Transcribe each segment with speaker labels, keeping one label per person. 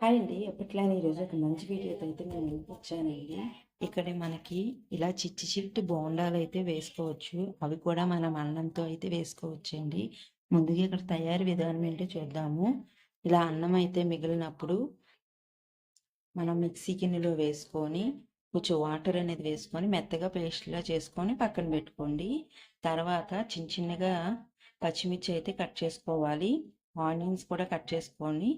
Speaker 1: Hi అండి. ఎప్పట్లానే ఈరోజు ఒక మంచి వీడియోతో అయితే నేను ముందుకు వచ్చానండి. ఇక్కడ మనకి ఇలా చిట్టి చిట్టి బోండాలు అయితే వేసుకోవచ్చు. అవి కూడా మనం అన్నంతో అయితే వేసుకోవచ్చు అండి ముందుగా ఇక్కడ తయారీ విధానం ఏంటో చూద్దాము. ఇలా అన్నం అయితే మిగిలినప్పుడు మనం మిక్సీ గిన్నెలో వేసుకొని కొంచెం వాటర్ అనేది వేసుకొని మెత్తగా పేస్ట్లా చేసుకొని పక్కన పెట్టుకోండి. తర్వాత చిన్న చిన్నగా పచ్చిమిర్చి అయితే కట్ చేసుకోవాలి. ఆనియన్స్ కూడా కట్ చేసుకొని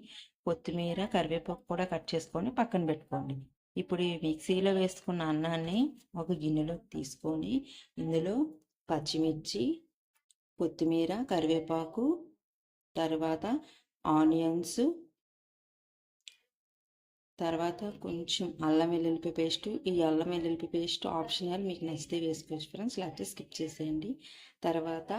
Speaker 1: కొత్తిమీర కరివేపాకు కూడా కట్ చేసుకొని పక్కన పెట్టుకోండి. ఇప్పుడు ఈ మిక్సీలో వేసుకున్న అన్నాన్ని ఒక గిన్నెలోకి తీసుకొని ఇందులో పచ్చిమిర్చి కొత్తిమీర కరివేపాకు తర్వాత ఆనియన్స్ తర్వాత కొంచెం అల్లం వెల్లుల్లి పేస్ట్. ఈ అల్లం వెల్లుల్లి పేస్ట్ ఆప్షనల్ మీకు నచ్చితే వేసుకోవచ్చు ఫ్రెండ్స్. లేకపోతే స్కిప్ చేసేయండి. తర్వాత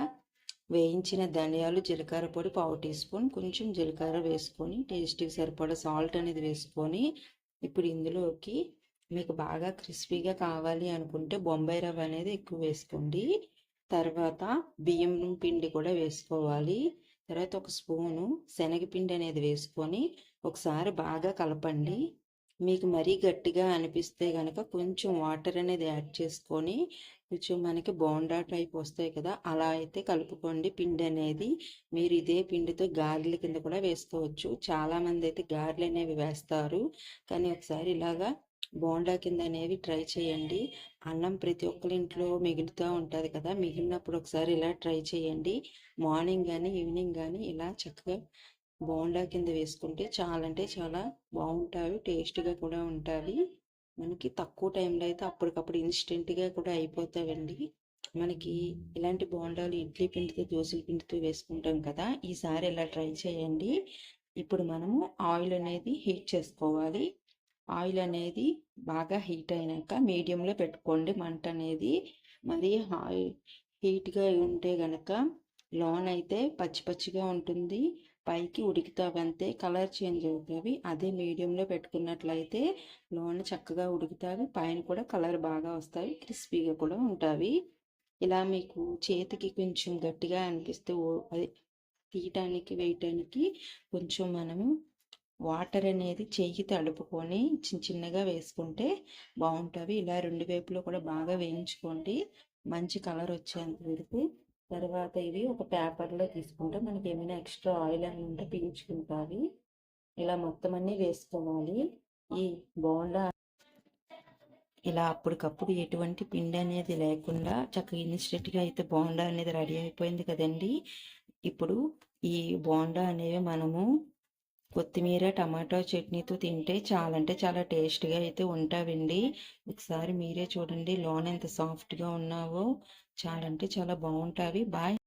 Speaker 1: వేయించిన ధనియాలు జీలకర్ర పొడి పావు టీ స్పూన్ కొంచెం జీలకర్ర వేసుకొని టేస్ట్కి సరిపడా సాల్ట్ అనేది వేసుకొని ఇప్పుడు ఇందులోకి మీకు బాగా క్రిస్పీగా కావాలి అనుకుంటే బొంబాయి రవ్వ అనేది ఎక్కువ వేసుకోండి. తర్వాత బియ్యం పిండి కూడా వేసుకోవాలి. తర్వాత ఒక స్పూను శనగపిండి అనేది వేసుకొని ఒకసారి బాగా కలపండి. మీకు మరీ గట్టిగా అనిపిస్తే కనుక కొంచెం వాటర్ అనేది యాడ్ చేసుకొని కొంచెం మనకి బోండా టైప్ వస్తాయి కదా అలా అయితే కలుపుకోండి పిండి అనేది. మీరు ఇదే పిండితో గారెల కింద కూడా వేసుకోవచ్చు. చాలామంది అయితే గారెలు అనేవి వేస్తారు. కానీ ఒకసారి ఇలాగా బోండా కింద అనేవి ట్రై చేయండి. అన్నం ప్రతి ఒక్కరి ఇంట్లో మిగులుతూ ఉంటుంది కదా మిగిలినప్పుడు ఒకసారి ఇలా ట్రై చేయండి. మార్నింగ్ కానీ ఈవినింగ్ కానీ ఇలా చక్కగా బోండా కింద వేసుకుంటే చాలా అంటే చాలా బాగుంటాయి టేస్ట్గా కూడా ఉంటాయి. మనకి తక్కువ టైంలో అయితే అప్పటికప్పుడు ఇన్స్టెంట్గా కూడా అయిపోతావండి. మనకి ఇలాంటి బోండాలు ఇడ్లీ పిండితో దోశల పిండితో వేసుకుంటాం కదా ఈసారి ఇలా ట్రై చేయండి. ఇప్పుడు మనము ఆయిల్ అనేది హీట్ చేసుకోవాలి. ఆయిల్ అనేది బాగా హీట్ అయినాక మీడియంలో పెట్టుకోండి మంట అనేది. మరి హీట్గా ఉంటే గనక లోన్ అయితే పచ్చి పచ్చిగా ఉంటుంది. పైకి ఉడుకుతావంతే కలర్ చేంజ్ అవుతుంది అదే మీడియంలో పెట్టుకున్నట్లయితే లోన చక్కగా ఉడుకుతావి పైన కూడా కలర్ బాగా వస్తాయి. క్రిస్పీగా కూడా ఉంటాయి ఇలా మీకు చేతికి కొంచెం గట్టిగా అనిపిస్తే అది తీయటానికి వేయటానికి కొంచెం మనము వాటర్ అనేది చెయ్యి తడుపుకొని చిన్న చిన్నగా వేసుకుంటే బాగుంటుంది ఇలా రెండు వైపులో కూడా బాగా వేయించుకోండి. మంచి కలర్ వచ్చేంత వరకు తర్వాత ఇవి ఒక పేపర్లో తీసుకుంటే మనకి ఏమైనా ఎక్స్ట్రా ఆయిల్ అని ఉంటే పీల్చుకుంటుంది ఇలా మొత్తం అన్నీ వేసుకోవాలి. ఈ బోండా ఇలా అప్పటికప్పుడు ఎటువంటి పిండి అనేది లేకుండా చక్కగా ఇన్స్టెంట్గా అయితే బోండా అనేది రెడీ అయిపోయింది కదండి. ఇప్పుడు ఈ బోండా అనేవి మనము కొత్తిమీర టమాటో చట్నీతో తింటే చాలా అంటే చాలా టేస్ట్గా అయితే ఉంటావండి. ఒకసారి మీరే చూడండి లోన్ ఎంత సాఫ్ట్గా ఉన్నావో. చాలా అంటే చాలా బాగుంటావి. బాయ్.